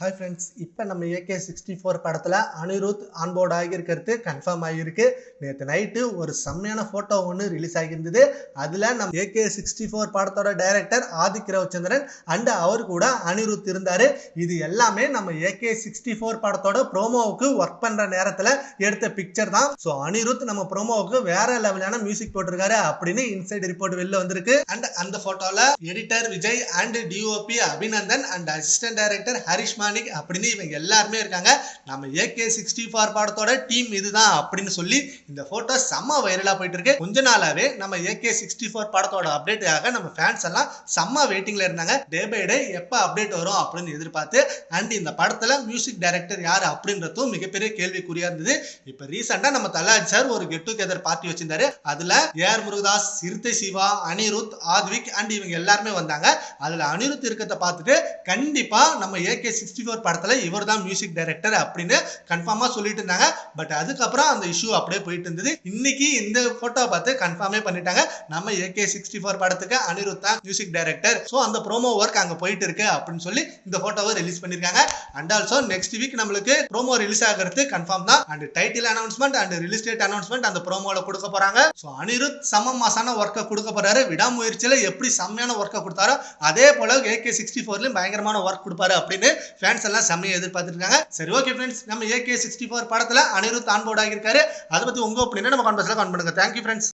Hi friends இப்போ நம்ம AK sixty four படத்தில் அனிருத் ஆன்போர்ட் ஆகியிருக்கிறது கன்ஃபார்ம் ஆகியிருக்கு. நேற்று நைட்டு ஒரு செம்மையான ஃபோட்டோ ஒன்று ரிலீஸ் ஆகியிருந்தது. அதில் நம்ம ஏகே சிக்ஸ்டி ஃபோர் படத்தோட டைரக்டர் ஆதிக் ரவிச்சந்திரன் அண்டு அவர் கூட அனிருத் இருந்தார். இது எல்லாமே நம்ம ஏகே சிக்ஸ்டி ஃபோர் படத்தோட ப்ரோமோவுக்கு ஒர்க் பண்ணுற நேரத்தில் எடுத்த பிக்சர் தான். ஸோ அனிருத் நம்ம ப்ரோமோவுக்கு வேற லெவலான மியூசிக் போட்டிருக்காரு அப்படின்னு இன்சைட் ரிப்போர்ட் வெளில வந்திருக்கு. அண்ட் அந்த ஃபோட்டோவில் editor Vijay and DOP Abhinandan and assistant director Harishma mechanic அப்படின்னு இவங்க எல்லாருமே இருக்காங்க. நம்ம ஏகே சிக்ஸ்டி ஃபோர் படத்தோட டீம் இதுதான் அப்படின்னு சொல்லி இந்த போட்டோ செம்ம வைரலா போயிட்டு இருக்கு கொஞ்ச நாளாவே நம்ம ஏகே சிக்ஸ்டி ஃபோர் படத்தோட அப்டேட்டுக்காக நம்ம ஃபேன்ஸ் எல்லாம் செம்ம வெயிட்டிங்ல இருந்தாங்க. டே பை டே எப்போ அப்டேட் வரும் அப்படின்னு எதிர்பார்த்து அண்ட் இந்த படத்துல மியூசிக் டைரக்டர் யார் அப்படின்றதும் மிகப்பெரிய கேள்விக்குறியா இருந்தது. இப்போ ரீசெண்டா நம்ம தலாஜ் சார் ஒரு கெட் டுகெதர் பார்ட்டி வச்சிருந்தாரு. அதுல ஏஆர் முருகதாஸ் சிறுத்தை சிவா அனிருத் ஆத்விக் அண்ட் இவங்க எல்லாருமே வந்தாங்க. அதுல அனிருத் இருக்கிறத பார்த்துட்டு கண்டிப்பா நம்ம ஏகே சிக்ஸ்டி ஃபோர் படத்துல இவர் தான் மியூசிக் டைரக்டர் அப்படின்னு கன்ஃபார்மாக சொல்லிட்டு இருந்தாங்க. பட் அதுக்கப்புறம் அந்த இஷ்யூ அப்படியே போயிட்டு இருந்தது. இன்னைக்கு இந்த ஃபோட்டோவை பார்த்து கன்ஃபார்மே பண்ணிட்டாங்க. நம்ம ஏகே சிக்ஸ்டி ஃபோர் படத்துக்கு அனிருத் தான் மியூசிக் டைரக்டர் ஸோ அந்த ப்ரோமோ ஒர்க் அங்கே போயிட்டு இருக்கு அப்படின்னு சொல்லி இந்த ஃபோட்டோவை ரிலீஸ் பண்ணியிருக்காங்க அண்ட் ஆல்சோ நெக்ஸ்ட் வீக் நம்மளுக்கு ப்ரோமோ ரிலீஸ் ஆகிறது கன்ஃபார்ம் தான். And title announcement and release date announcement அந்த ப்ரோமோவில் கொடுக்க போகிறாங்க ஸோ அனிருத் சம மாசான ஒர்க்கை கொடுக்க போறாரு. விடாமுயற்சியில் எப்படி செம்மையான ஒர்க்கை கொடுத்தாரோ அதே போல ஏகே சிக்ஸ்டி ஃபோர்லேயும் பயங்கரமான ஒர்க் கொடுப்பாரு அப்படின்னு ஃபேன்ஸ் எல்லாம் செம்மையை எதிர்பார்த்துட்டு இருக்காங்க சரி ஓகே ஃப்ரெண்ட்ஸ் நம்ம ஏகே சிக்ஸ்டி ஃபோர் படத்தில் அனிருத் ஆன்போர்ட் ஆகியிருக்காரு. அதை பற்றி உங்க ஒப்பீனியன் நம்ம கான்வர்ஸ்ல கான் பண்ணுங்க. Thank you friends